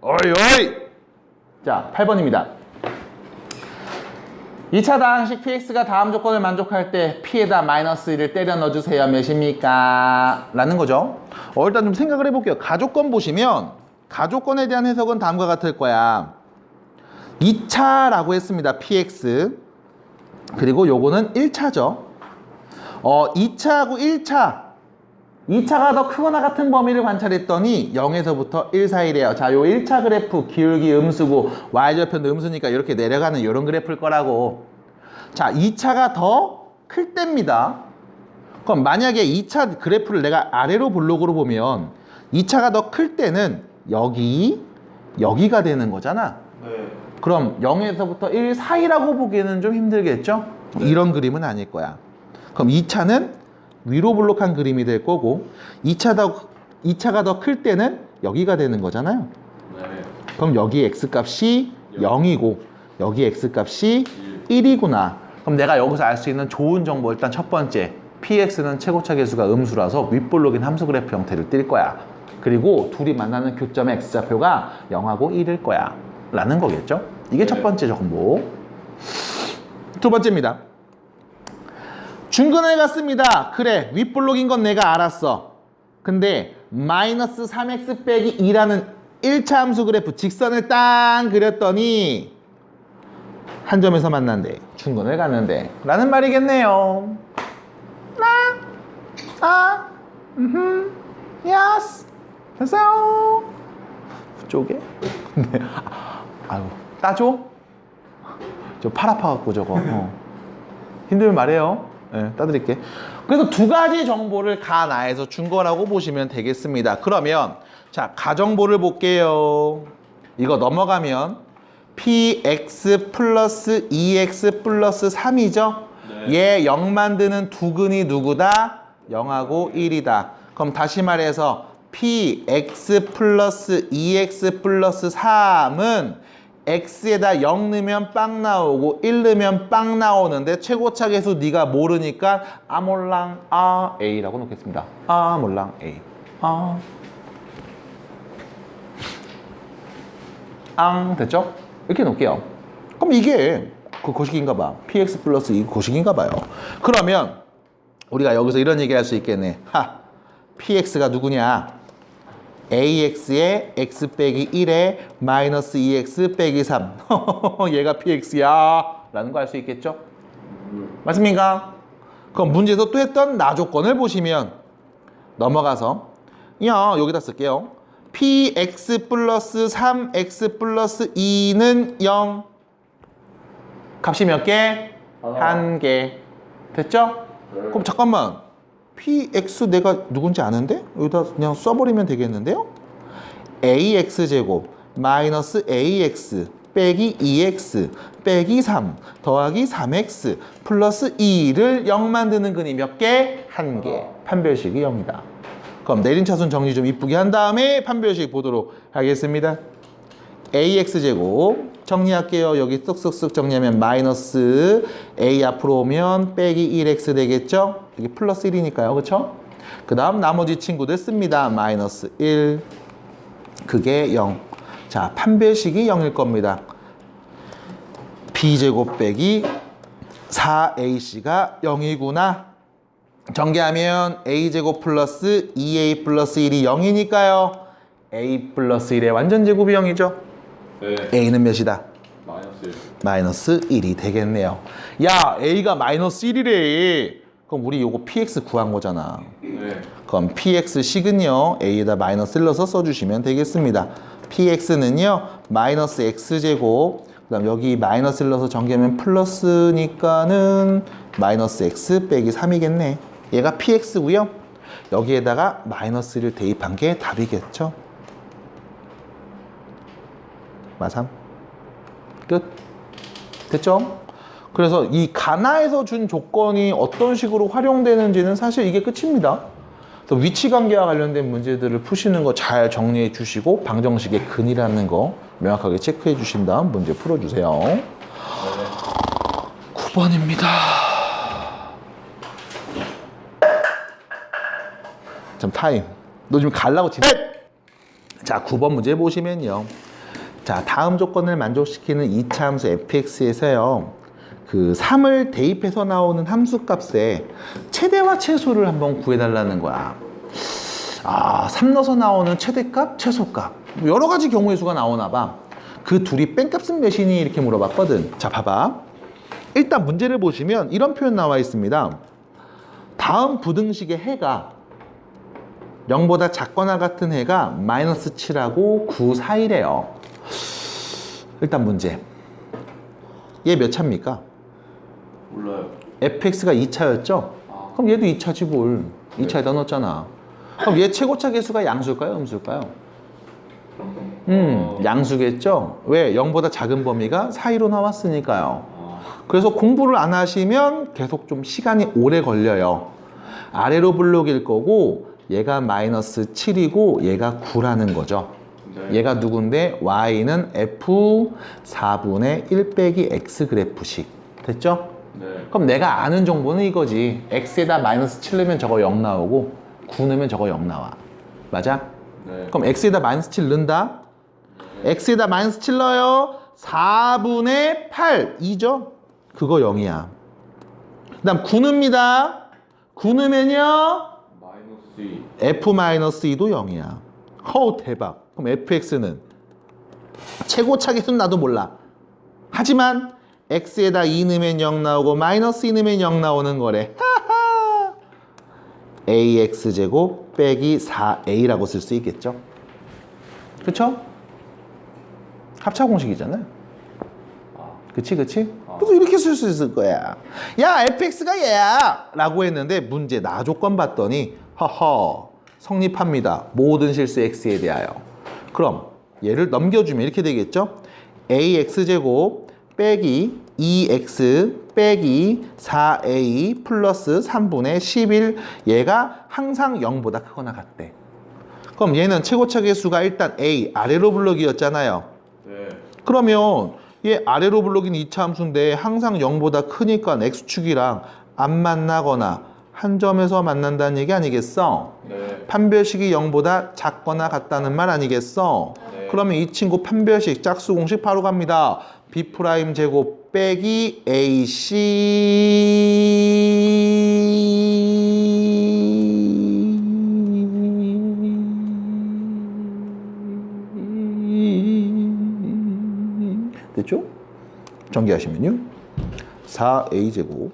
어이 어이. 자 8번입니다. 2차 다항식 px가 다음 조건을 만족할 때 p에다 마이너스 1을 때려 넣어주세요. 몇입니까? 라는 거죠. 어, 일단 좀 생각을 해볼게요. 가조건 보시면 가조건에 대한 해석은 다음과 같을 거야. 2차라고 했습니다 px 그리고 요거는 1차죠. 어 2차하고 1차 2차가 더 크거나 같은 범위를 관찰했더니 0에서부터 1 사이래요. 자, 요 1차 그래프 기울기 음수고 y절편도 음수니까 이렇게 내려가는 이런 그래프일 거라고. 자, 2차가 더 클 때입니다. 그럼 만약에 2차 그래프를 내가 아래로 블록으로 보면 2차가 더 클 때는 여기, 여기가 되는 거잖아. 네. 그럼 0에서부터 1 사이라고 보기에는 좀 힘들겠죠? 이런 그림은 아닐 거야. 그럼 2차는 위로 블록한 그림이 될 거고 2차 더, 2차가 더 클 때는 여기가 되는 거잖아요. 네. 그럼 여기 x값이 0이고 여기 x값이 1이구나. 그럼 내가 여기서 알 수 있는 좋은 정보 일단 첫 번째 px는 최고차 계수가 음수라서 윗볼록인 함수 그래프 형태를 띌 거야. 그리고 둘이 만나는 교점의 x좌표가 0하고 1일 거야. 라는 거겠죠? 이게 첫 번째 정보. 두 번째입니다. 중근을 갔습니다. 그래, 윗볼록인 건 내가 알았어. 근데 마이너스 3x 빼기 2라는 1차 함수 그래프 직선을 딱 그렸더니 한 점에서 만난대. 중근을 갔는데. 라는 말이겠네요. 나, 아, 음, 야스. 됐어요. 쪽에? 네. 아유, 따줘? 저 팔 아파갖고 저거. 어. 힘들면 말해요. 예, 따드릴게. 그래서 두 가지 정보를 가나에서 준 거라고 보시면 되겠습니다. 그러면 자 가정보를 볼게요. 이거 넘어가면 px 플러스 2x 플러스 3이죠. 얘0 만드는 두 근이 누구다? 0하고 1이다. 그럼 다시 말해서 px 플러스 2x 플러스 3은 x에다 0 넣으면 빵 나오고 1 넣으면 빵 나오는데 최고차 계수 네가 모르니까 아몰랑 아 a라고 놓겠습니다. 아몰랑 a. 아. 앙 됐죠? 이렇게 놓을게요. 그럼 이게 그 고식인가 봐. px 플러스 이 고식인가 봐요. 그러면 우리가 여기서 이런 얘기 할 수 있겠네. 하. px가 누구냐? Ax에 x 빼기 1에 마이너스 2x 빼기 3 얘가 px야 라는 거 알 수 있겠죠? 맞습니까? 그럼 문제에서 또 했던 나 조건을 보시면 넘어가서 야 여기다 쓸게요 px 플러스 3x 플러스 2는 0 값이 몇 개? 하나. 한개 됐죠? 그럼 잠깐만 px 내가 누군지 아는데? 여기다 그냥 써버리면 되겠는데요? ax제곱 마이너스 ax 빼기 2x 빼기 3 더하기 3x 플러스 2를 0 만드는 근이 몇 개? 한 개. 판별식이 0이다. 그럼 내림차순 정리 좀 이쁘게 한 다음에 판별식 보도록 하겠습니다. Ax제곱 정리할게요. 여기 쓱쓱쓱 정리하면 마이너스 a 앞으로 오면 빼기 1x 되겠죠? 이게 플러스 1이니까요. 그렇죠? 그 다음 나머지 친구들 씁니다. 마이너스 1 그게 0. 자, 판별식이 0일 겁니다. b제곱 빼기 4ac가 0이구나. 전개하면 a제곱 플러스 2a 플러스 1이 0이니까요. a 플러스 1의 완전 제곱이 0이죠. 네. a는 몇이다? 마이너스 1. 마이너스 1이 되겠네요. 야, a가 마이너스 1이래. 그럼 우리 요거 px 구한 거잖아. 네. 그럼 px식은요, a에다 마이너스 1 넣어서 써주시면 되겠습니다. px는요, 마이너스 x제곱, 그 다음 여기 마이너스 1 넣어서 전개하면 플러스니까는 마이너스 x 빼기 3이겠네. 얘가 px고요. 여기에다가 마이너스 1을 대입한 게 답이겠죠. 마삼. 끝. 됐죠? 그래서 이 가나에서 준 조건이 어떤 식으로 활용되는지는 사실 이게 끝입니다. 그래서 위치 관계와 관련된 문제들을 푸시는 거 잘 정리해 주시고 방정식의 근이라는 거 명확하게 체크해 주신 다음 문제 풀어주세요. 9번입니다. 참 타임. 너 지금 갈라고 지금 자, 9번 문제 보시면요. 자, 다음 조건을 만족시키는 이차 함수 fx에서요. 그 3을 대입해서 나오는 함수 값의 최대와 최소를 한번 구해달라는 거야. 아, 3 넣어서 나오는 최대값, 최소값. 뭐 여러 가지 경우의 수가 나오나 봐. 그 둘이 뺀값은 몇이니? 이렇게 물어봤거든. 자, 봐봐. 일단 문제를 보시면 이런 표현 나와 있습니다. 다음 부등식의 해가 0보다 작거나 같은 해가 마이너스 7하고 9 사이래요. 일단 문제. 얘 몇 차입니까? 몰라요. fx가 2차였죠? 아. 그럼 얘도 2차지 뭘. 2차에다 넣었잖아. 그럼 얘 최고차 계수가 양수일까요? 음수일까요? 음, 양수겠죠? 왜? 0보다 작은 범위가 사이로 나왔으니까요. 아, 그래서 공부를 안 하시면 계속 좀 시간이 오래 걸려요. 아래로 블록일 거고 얘가 마이너스 7이고 얘가 9라는 거죠. 네. 얘가 누군데 y는 f 4분의 1 빼기 x 그래프식. 됐죠? 네. 그럼 내가 아는 정보는 이거지. x에다 마이너스 7 넣으면 저거 0 나오고 9 넣으면 저거 0 나와. 맞아? 네. 그럼 x에다 마이너스 7 넣는다? x에다 마이너스 7 넣어요. 4분의 8, 2죠? 그거 0이야. 그 다음 9 넣습니다. 9 넣으면요. 마이너스 2. f-2도 0이야. 허우 대박. 그럼 fx는 최고차 계수는 나도 몰라. 하지만 x에다 2 넣으면 0 나오고 마이너스 2 넣으면 0 나오는 거래. ax제곱 빼기 4a라고 쓸 수 있겠죠? 그쵸? 합차 공식이잖아요. 아, 그치 그치? 그래서 이렇게 쓸 수 있을 거야. 야 fx가 얘야 라고 했는데 문제 나 조건 봤더니 허허 성립합니다. 모든 실수 x에 대하여. 그럼 얘를 넘겨주면 이렇게 되겠죠? ax제곱 빼기 2x 빼기 4a 플러스 3분의 11 얘가 항상 0보다 크거나 같대. 그럼 얘는 최고차 계수가 일단 a 아래로 블럭이었잖아요. 네. 그러면 얘 아래로 블록인 2차 함수인데 항상 0보다 크니까 x축이랑 안 만나거나 한 점에서 만난다는 얘기 아니겠어? 네. 판별식이 0보다 작거나 같다는 말 아니겠어? 네. 그러면 이 친구 판별식 짝수 공식 바로 갑니다. b 프라임 제곱 빼기 ac 됐죠? 전개하시면요. 4a 제곱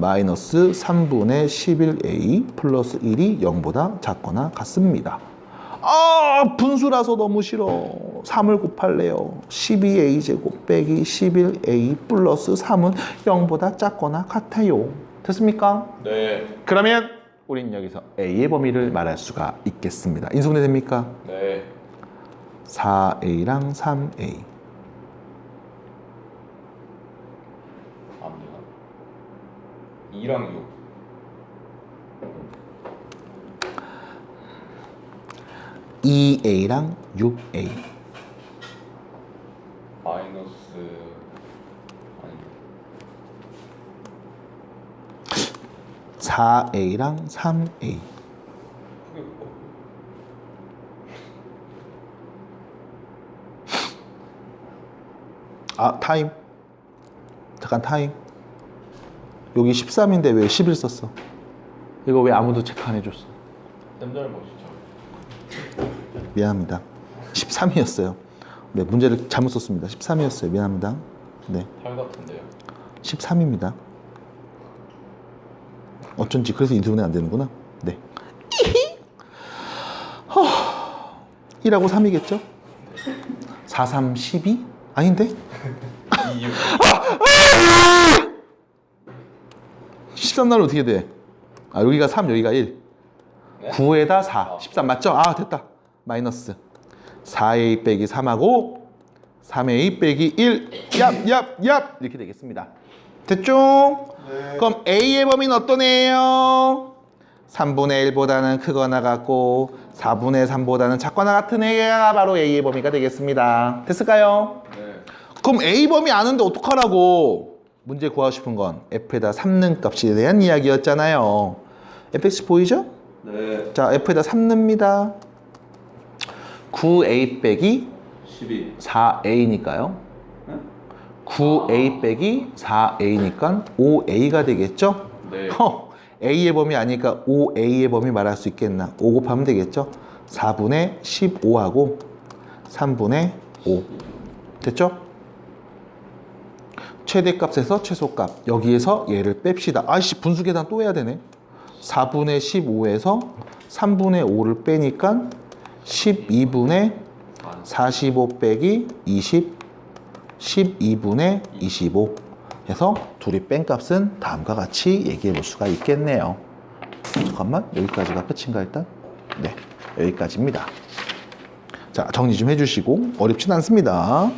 마이너스 3분의 11a 플러스 1이 0보다 작거나 같습니다. 아 분수라서 너무 싫어. 3을 곱할래요. 12a 제곱 빼기 11a 플러스 3은 0보다 작거나 같아요. 됐습니까? 네. 그러면 우린 여기서 a의 범위를 말할 수가 있겠습니다. 인수분해 됩니까? 네. 4a랑 3a 압니다. 2랑 6. 이 a 랑 6a 마이너스 아니 4a랑 3a 크게 뭐 아 타임. 잠깐 타임 여기 13인데 왜 11 썼어? 이거 왜 아무도 체크 안 해줬어? 땜잘 멋이죠. 미안합니다. 13이었어요. 네 문제를 잘못 썼습니다. 13이었어요. 미안합니다. 네. 팔 같은데요. 13입니다. 어쩐지 그래서 인수분해 안 되는구나. 네. 1하고 3이겠죠? 4, 3, 12? 아닌데? 2, 6. 13 나면 어떻게 돼? 아 여기가 3 여기가 1 네? 9에다 4 13 맞죠? 아 됐다 마이너스 4a 빼기 3하고 3a 빼기 1 얍얍얍 이렇게 되겠습니다 됐죠? 네. 그럼 a의 범위는 어떤 애예요? 3분의 1보다는 크거나 같고 4분의 3보다는 작거나 같은 애가 바로 a의 범위가 되겠습니다 됐을까요? 네. 그럼 A 범위 아는데 어떡하라고? 문제 구하고 싶은 건 F에다 3는 값에 대한 이야기였잖아요. fx 보이죠? 네. 자, F에다 3넣습니다. 9a 빼기 12. 4a니까요. 9a 빼기 4a니까 5a가 되겠죠? 네. 허, a의 범위 아니까 5a의 범위 말할 수 있겠나? 5 곱하면 되겠죠? 4분의 15하고 3분의 5 됐죠? 최대값에서 최소값. 여기에서 얘를 뺍시다. 아이씨 분수 계산 또 해야 되네. 4분의 15에서 3분의 5를 빼니까 12분의 45 빼기 20 12분의 25 해서 둘이 뺀 값은 다음과 같이 얘기해 볼 수가 있겠네요. 잠깐만 여기까지가 끝인가 일단? 네 여기까지입니다. 자 정리 좀 해주시고 어렵진 않습니다